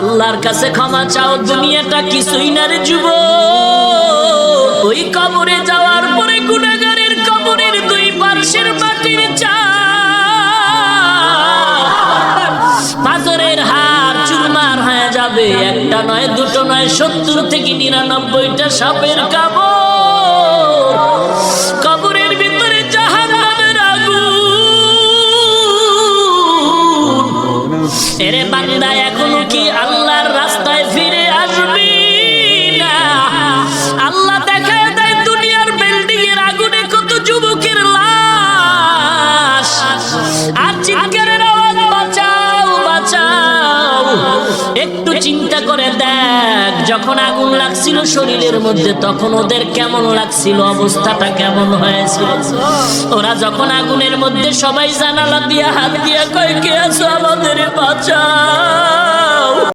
আল্লাহর কাছে ক্ষমা চাও, দুনিয়াটা কিছুই না রে যুব। ওই কবরে যাওয়ার পরে গুণাগারের কবরের দুই পার্শ্বের মাটির চা হয়ে যাবে, একটা নয়, দুটো নয়, সত্তর থেকে নিরানব্বইটা সাপের কাবর এরে বান্দা এখনও কি আল্লাহর একটু চিন্তা করে দেখ, যখন আগুন লাগছিল শরীরের মধ্যে, তখন ওদের কেমন লাগছিল, অবস্থাটা কেমন হয়েছিল? ওরা যখন আগুনের মধ্যে সবাই জানালা দিয়ে, হাত দিয়ে কয়, কে আছো আমাদের বাঁচাও?